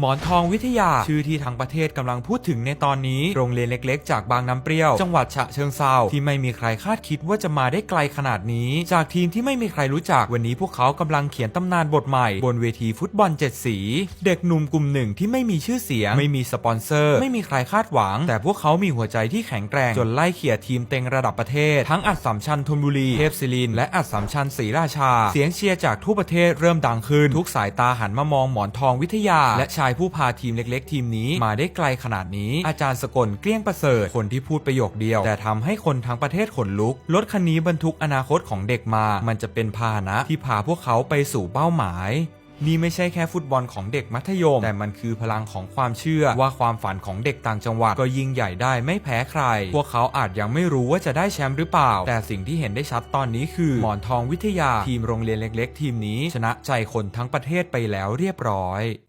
หมอนทองวิทยา ชื่อที่ทั้งประเทศกำลังพูดถึงในตอนนี้ โรงเรียนเล็กๆ จากบางน้ำเปรี้ยว จังหวัดฉะเชิงเซาที่ไม่มีใครคาดคิดว่าจะมาได้ไกลขนาดนี้ จากทีมที่ไม่มีใครรู้จัก วันนี้พวกเขากำลังเขียนตำนานบทใหม่ บนเวทีฟุตบอลเจ็ดสี เด็กหนุ่มกลุ่มหนึ่งที่ไม่มีชื่อเสียง ไม่มีสปอนเซอร์ ไม่มีใครคาดหวัง แต่พวกเขามีหัวใจที่แข็งแกร่งจนไล่เขี่ยทีมเต็งระดับประเทศ ทั้งอัดสามชันธนบุรีเทพศิรินและอัดสามชันศรีราชา เสียงเชียร์จากทั่วประเทศเริ่มดังขึ้นทุกสายตาหันมามองหมอนทองวิทยาและชายผู้พาทีมเล็ก ๆ ทีมนี้มาได้ไกลขนาดนี้ อาจารย์สกลเกลี้ยงประเสริฐคนที่พูดประโยคเดียว แต่ทำให้คนทั้งประเทศขนลุก รถคันนี้บรรทุกอนาคตของเด็กมา มันจะเป็นพาหนะที่พาพวกเขาไปสู่เป้าหมายนี่ไม่ใช่แค่ฟุตบอลของเด็กมัธยม แต่มันคือพลังของความเชื่อว่าความฝันของเด็กต่างจังหวัด ก็ยิ่งใหญ่ได้ไม่แพ้ใคร พวกเขาอาจยังไม่รู้ว่าจะได้แชมป์หรือเปล่า แต่สิ่งที่เห็นได้ชัดตอนนี้คือ หมอนทองวิทยาทีมโรงเรียนเล็ก ๆ ทีมนี้ ชนะใจคนทั้งประเทศไปแล้วเรียบร้อย